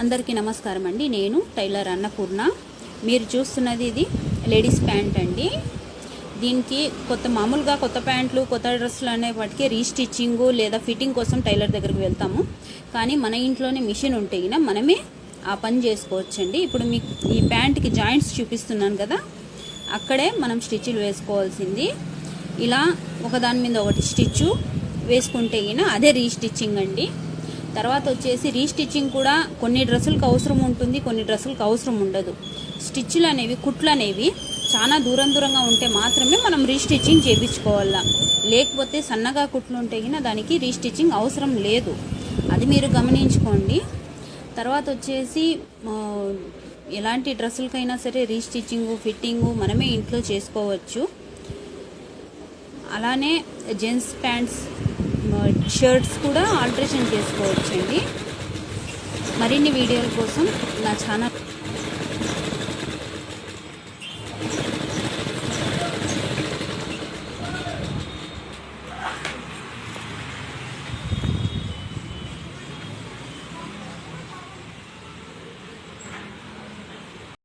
అందరికీ నమస్కారం అండి. నేను టైలర్ అన్నపూర్ణ. మీరు చూస్తున్నది ఇది లేడీస్ ప్యాంట్ అండి. దీనికి కొత్త మామూలుగా కొత్త ప్యాంట్లు కొత్త డ్రెస్సులు అనే వాటికి రీస్టిచ్చింగ్ లేదా ఫిట్టింగ్ కోసం టైలర్ దగ్గరికి వెళ్తాము. కానీ మన ఇంట్లోనే మిషన్ ఉంటే మనమే ఆ పని చేసుకోవచ్చండి. ఇప్పుడు మీకు ఈ ప్యాంట్కి జాయింట్స్ చూపిస్తున్నాను కదా. అక్కడే మనం స్టిచ్లు వేసుకోవాల్సింది. ఇలా ఒకదాని మీద ఒకటి స్టిచ్చు వేసుకుంటే అయినా అదే రీస్టిచ్చింగ్ అండి. తర్వాత వచ్చేసి రీస్టిచ్చింగ్ కూడా కొన్ని డ్రెస్సులకు అవసరం ఉంటుంది కొన్ని డ్రెస్సులకు అవసరం ఉండదు. స్టిచ్లు అనేవి కుట్లు అనేవి చాలా దూరం దూరంగా ఉంటే మాత్రమే మనం రీస్టిచ్చింగ్ చేయించుకోవాలా. లేకపోతే సన్నగా కుట్లు ఉంటే గిన దానికి రీస్టిచ్చింగ్ అవసరం లేదు. అది మీరు గమనించుకోండి. తర్వాత వచ్చేసి ఎలాంటి డ్రెస్సులకైనా సరే రీస్టిచ్చింగ్ ఫిట్టింగు మనమే ఇంట్లో చేసుకోవచ్చు. అలానే జెంట్స్ ప్యాంట్స్ షర్ట్స్ కూడా ఆల్టరేషన్ చేసుకోవచ్చండి. మరిన్ని వీడియోల కోసం నా ఛానల్